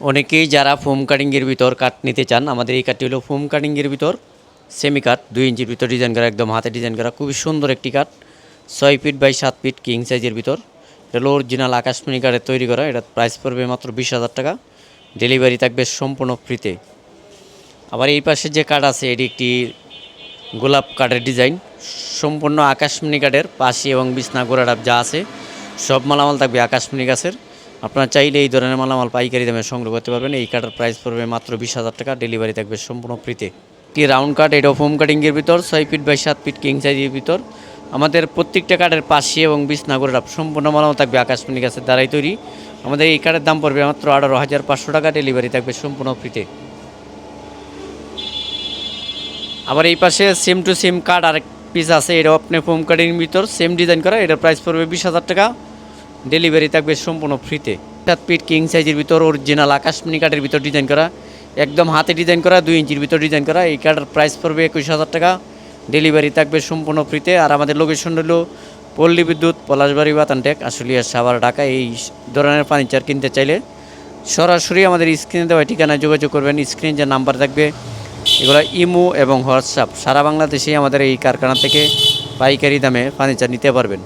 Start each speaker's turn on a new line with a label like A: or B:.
A: অনেকেই যারা ফোম কাটিংয়ের ভিতর কাঠ নিতে চান, আমাদের এই কাঠটি হলো ফোম কাটিংয়ের ভিতর সেমি কাঠ দুই ইঞ্চির ভিতর ডিজাইন করা, একদম হাতে ডিজাইন করা, খুবই সুন্দর একটি কাঠ ছয় ফিট বাই সাত ফিট কিং সাইজের ভিতর। এটা হলো অরিজিনাল আকাশমণি কাঠের তৈরি করা, এটা প্রাইস পড়বে মাত্র বিশ হাজার টাকা। ডেলিভারি থাকবে সম্পূর্ণ ফ্রিতে আবার এই পাশে যে কাঠ আছে, এটি একটি গোলাপ কাঠের ডিজাইন সম্পূর্ণ আকাশমণি কাঠের পাশি এবং বিছনা গোড়াডাব যা আছে, সব মালামাল থাকবে আকাশমণি গাছের। আপনারা চাইলে এই ধরনের মালামাল পাইকারি দামে সংগ্রহ করতে পারবেন। এই কাঠের প্রাইস পড়বে মাত্র বিশ হাজার টাকা। ডেলিভারি থাকবে সম্পূর্ণ ফ্রিতে। কি রাউন্ড কাঠ এটা ফোম কাটিংয়ের ভিতর, ছয় ফিট বাই সাত ফিট কিং সাইজের ভিতর। আমাদের প্রত্যেকটা কাঠের পাশে এবং বিছনা গোড়াডাব সম্পূর্ণ মালামাল থাকবে আকাশমণি গাছের দ্বারাই তৈরি। আমাদের এই কাঠের দাম পড়বে মাত্র আঠারো হাজার পাঁচশো টাকা। ডেলিভারি থাকবে সম্পূর্ণ ফ্রিতে। আবার এই পাশে সেম টু সেম কার্ড আরেক পিস আছে, এটাও আপনি ফোম কার্ডের ভিতর। সেম ডিজাইন করা, এটার প্রাইস পড়বে বিশ হাজার টাকা। ডেলিভারি থাকবে সম্পূর্ণ ফ্রিতে সাত ফিট কিং সাইজের ভিতর অরিজিনাল আকাশমণি কাঠের ভিতর ডিজাইন করা, একদম হাতে ডিজাইন করা, দুই ইঞ্চির ভিতর ডিজাইন করা, এই কার্ডের প্রাইস পড়বে একুশ হাজার টাকা। ডেলিভারি থাকবে সম্পূর্ণ ফ্রিতে আর আমাদের লোকেশন হলো পল্লী বিদ্যুৎ, পলাশবাড়ি, বাতানটেক, আশুলিয়া, সাভার, ঢাকা। এই ধরনের ফার্নিচার কিনতে চাইলে সরাসরি আমাদের স্ক্রিনে দেওয়া ঠিকানায় যোগাযোগ করবেন। স্ক্রিনে যে নাম্বার থাকবে, এগুলো ইমো এবং হোয়াটসঅ্যাপ। সারা বাংলাদেশেই আমাদের এই কারখানা থেকে পাইকারি দামে ফার্নিচার নিতে পারবেন।